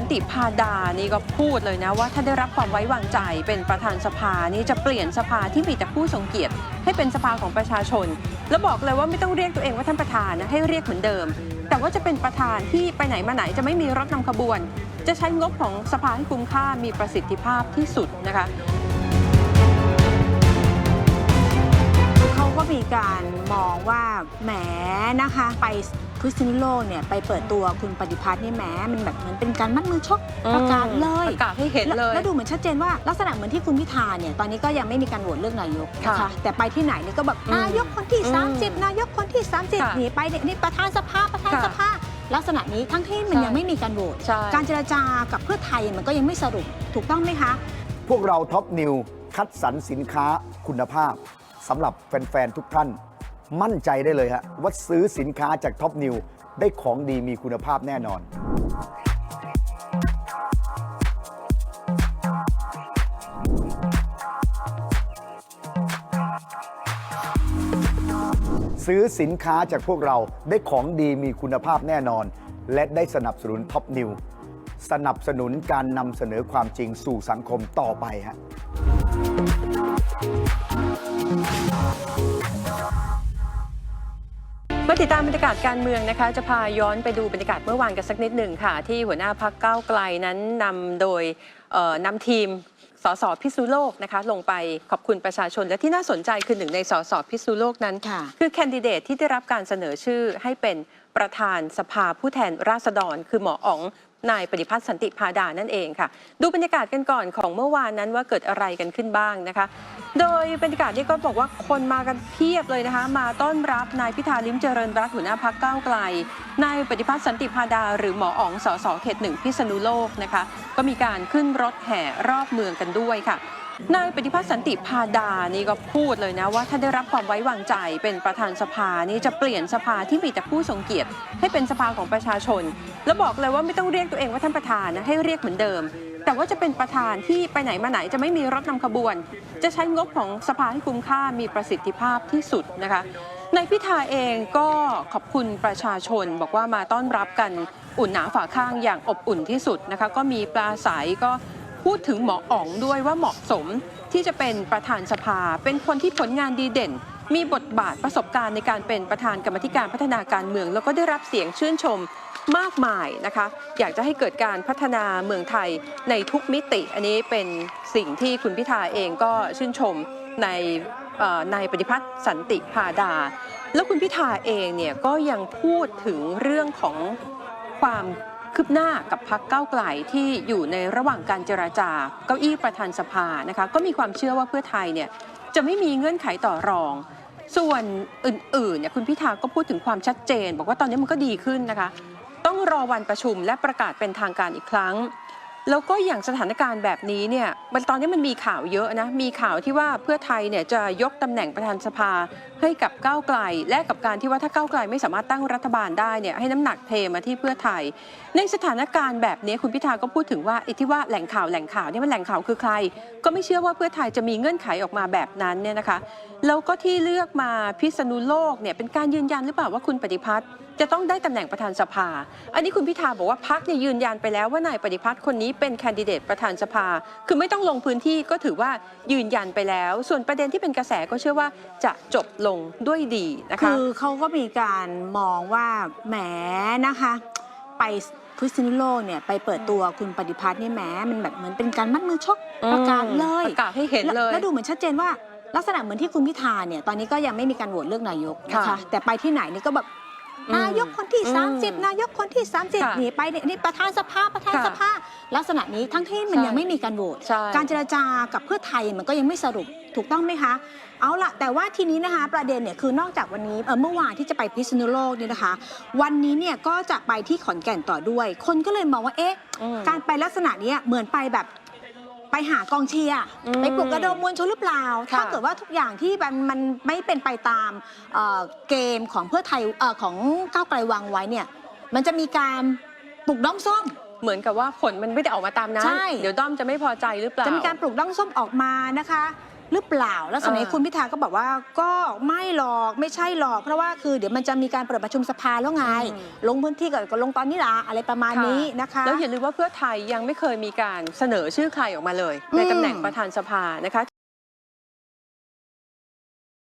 สันติพาดานี่ก็พูดเลยนะว่าถ้าได้รับความไว้วางใจเป็นประธานสภานี่จะเปลี่ยนสภาที่มีแต่ผู้ทรงเกียรติ ให้เป็นสภาของประชาชน แล้วบอกเลยว่าไม่ต้องเรียกตัวเองว่าท่านประธานนะให้เรียกเหมือนเดิม แต่ว่าจะเป็นประธานที่ไปไหนมาไหนจะไม่มีรถนำขบวน จะใช้งบของสภาให้คุ้มค่ามีประสิทธิภาพที่สุดนะคะ เขาก็มีการมองว่าแหมนะคะไปพิษณุโลกเนี่ยไปเปิดตัวคุณปฏิพัฒน์นี่แหมมันแบบเหมือนเป็นการมัดมือชกประกาศเลยประกาศให้เห็นแล้วเลยแล้วดูเหมือนชัดเจนว่าลักษณะเหมือนที่คุณพิธาเนี่ยตอนนี้ก็ยังไม่มีการโหวตเลือกนายกนะค่ะคะแต่ไปที่ไหนนี่ก็แบบอืมนายกคนที่อืม30 นายกคนที่ค่ะ30หนีไปเนี่ยนี่ประธานสภาประธานค่ะสภาลักษณะนี้ทั้งที่มันใช่ยังไม่มีการโหวตใช่การเจรจากับเพื่อไทยมันก็ยังไม่สรุปถูกต้องไหมคะ พวกเราท็อปนิวคัดสรรสินค้าคุณภาพ สำหรับแฟน ๆ ทุกท่าน มั่นใจได้เลยฮะว่าซื้อสินค้าจากท็อปนิวได้ของดีมีคุณภาพแน่นอนซื้อสินค้าจากพวกเราได้ของดีมีคุณภาพแน่นอน และได้สนับสนุนท็อปนิวสนับสนุนการนำเสนอความจริงสู่สังคมต่อไปฮะ มาติดตามบรรยากาศการเมืองนะคะ จะพาย้อนไปดูบรรยากาศเมื่อวานกันสักนิดหนึ่งค่ะ ที่หัวหน้าพักก้าวไกลนั้นนำโดยเอ่อนำทีมสสพิษณุโลกนะคะลงไปขอบคุณประชาชนและที่น่าสนใจคือหนึ่งในสสพิษณุโลกนั้นค่ะคือแคนดิเดตที่ได้รับการเสนอชื่อให้เป็นประธานสภาผู้แทนราษฎร คือหมออ๋อง นายปฏิพัฒน์สันติพาดานั่นเองค่ะ ดูบรรยากาศกันก่อนของเมื่อวานนั้นว่าเกิดอะไรกันขึ้นบ้างนะคะ โดยบรรยากาศนี่ก็บอกว่าคนมากันเพียบเลยนะคะ มาต้อนรับนายพิธาลิมเจริญรัตน์หัวหน้าพักก้าวไกล นายปฏิพัฒน์สันติพาดา หรือหมออ๋องสสเขตหนึ่งพิษณุโลกนะคะ ก็มีการขึ้นรถแห่รอบเมืองกันด้วยค่ะ นายปฏิพัฒน์สันติพาดานี่ก็พูดเลยนะว่าถ้าได้รับความไว้วางใจเป็นประธานสภานี่จะเปลี่ยนสภาที่มีแต่ผู้ทรงเกียรติ ให้เป็นสภาของประชาชน แล้วบอกเลยว่าไม่ต้องเรียกตัวเองว่าท่านประธานนะให้เรียกเหมือนเดิม แต่ว่าจะเป็นประธานที่ไปไหนมาไหนจะไม่มีรถนำขบวน จะใช้งบของสภาให้คุ้มค่ามีประสิทธิภาพที่สุดนะคะนายพิธาเองก็ขอบคุณประชาชน บอกว่ามาต้อนรับกันอุ่นหนาฝาข้างอย่างอบอุ่นที่สุดนะคะก็มีปลาใสก็ พูดถึงหมออ๋องด้วยว่าเหมาะสมที่จะเป็นประธานสภา เป็นคนที่ผลงานดีเด่น มีบทบาทประสบการณ์ในการเป็นประธานกรรมธิการพัฒนาการเมือง แล้วก็ได้รับเสียงชื่นชมมากมายนะคะ อยากจะให้เกิดการพัฒนาเมืองไทยในทุกมิติ อันนี้เป็นสิ่งที่คุณพิธาเองก็ชื่นชมในนายปฏิพัฒน์สันติพาดา แล้วคุณพิธาเองเนี่ยก็ยังพูดถึงเรื่องของความ คืบหน้ากับพักเก้าไกลที่อยู่ในระหว่างการเจราจาเก้าอี้ประธานสภานะคะก็มีความเชื่อว่าเพื่อไทยเนี่ยจะไม่มีเงื่อนไขต่อรอง ส่วนอื่นๆเนี่ยคุณพิธาก็พูดถึงความชัดเจน บอกว่าตอนนี้มันก็ดีขึ้นนะคะ ต้องรอวันประชุมและประกาศเป็นทางการอีกครั้ง แล้วก็อย่างสถานการณ์แบบนี้เนี่ยมันตอนนี้มันมีข่าวเยอะนะ มีข่าวที่ว่าเพื่อไทยเนี่ยจะยกตำแหน่งประธานสภาให้กับก้าวไกล และกับการที่ว่าถ้าก้าวไกลไม่สามารถตั้งรัฐบาลได้เนี่ยให้น้ำหนักเทมาที่เพื่อไทย ในสถานการณ์แบบนี้คุณพิธาก็พูดถึงว่าไอ้ที่ว่าแหล่งข่าวแหล่งข่าวเนี่ยมันแหล่งข่าวคือใคร ก็ไม่เชื่อว่าเพื่อไทยจะมีเงื่อนไขออกมาแบบนั้นเนี่ยนะคะแล้วก็ที่เลือกมาพิษณุโลกเนี่ยเป็นการยืนยันหรือเปล่าว่าคุณปฏิพัฒน์จะต้องได้ตำแหน่งประธานสภา อันนี้คุณพิธาบอกว่าพักเนี่ยยืนยันไปแล้วว่านายปฏิพัฒน์คนนี้เป็นแคนดิเดตประธานสภา คือไม่ต้องลงพื้นที่ก็ถือว่ายืนยันไปแล้ว ส่วนประเด็นที่เป็นกระแสก็เชื่อว่าจะจบลงด้วยดีนะคะ คือเขาก็มีการมองว่าแหมนะคะ ไปพิษณุโลกเนี่ยไปเปิดตัวคุณปฏิพัฒน์นี่แหมมันแบบเหมือนเป็นการมัดมือชกประกาศเลยประกาศให้เห็นเลยแล้วแล้วดูเหมือนชัดเจนว่าลักษณะเหมือนที่คุณพิธาเนี่ยตอนนี้ก็ยังไม่มีการโหวตเลือกนายกนะคะค่ะแต่ไปที่ไหนนี่ก็แบบอืม นายกคนที่อืม30 นายกคนที่ค่ะ30 หนีไปเนี่ยนี่ประธานสภาประธานค่ะสภาลักษณะนี้ทั้งที่มันใช่ยังไม่มีการโหวตใช่การเจรจากับเพื่อไทยมันก็ยังไม่สรุปถูกต้องไหมคะ เอาละแต่ว่าทีนี้นะคะประเด็นเนี่ยคือนอกจากวันนี้เออเมื่อวานที่จะไปพิษณุโลกเนี่ยนะคะ วันนี้เนี่ยก็จะไปที่ขอนแก่นต่อด้วย คนก็เลยมองว่าเอ๊ะอืมการไปลักษณะเนี้ยเหมือนไปแบบ ไปหากองเชียร์อืมไปปลุกระดมมวลชนหรือเปล่า ค่ะถ้าเกิดว่าทุกอย่างที่มันมันไม่เป็นไปตามเอ่อเกมของเพื่อไทยเอ่อของก้าวไกลวางไว้เนี่ย มันจะมีการปลุกด้อมส้ม เหมือนกับว่าผลมันไม่ได้ออกมาตามนั้น ใช่ เดี๋ยวด้อมจะไม่พอใจหรือเปล่า จะมีการปลุกด้อมส้มออกมานะคะ หรือเปล่า แล้วสมัยเออคุณพิธาก็บอกว่าก็ไม่หรอกไม่ใช่หรอก เพราะว่าคือเดี๋ยวมันจะมีการเปิดประชุมสภาแล้วไง ลงพื้นที่ก็ก็ลงตอนนี้ละอะไรประมาณนี้นะคะแล้วอย่าลืมว่าเพื่อไทยยังไม่เคยมีการเสนอชื่อใครออกมาเลย ในอืมตำแหน่งประธานสภานะคะ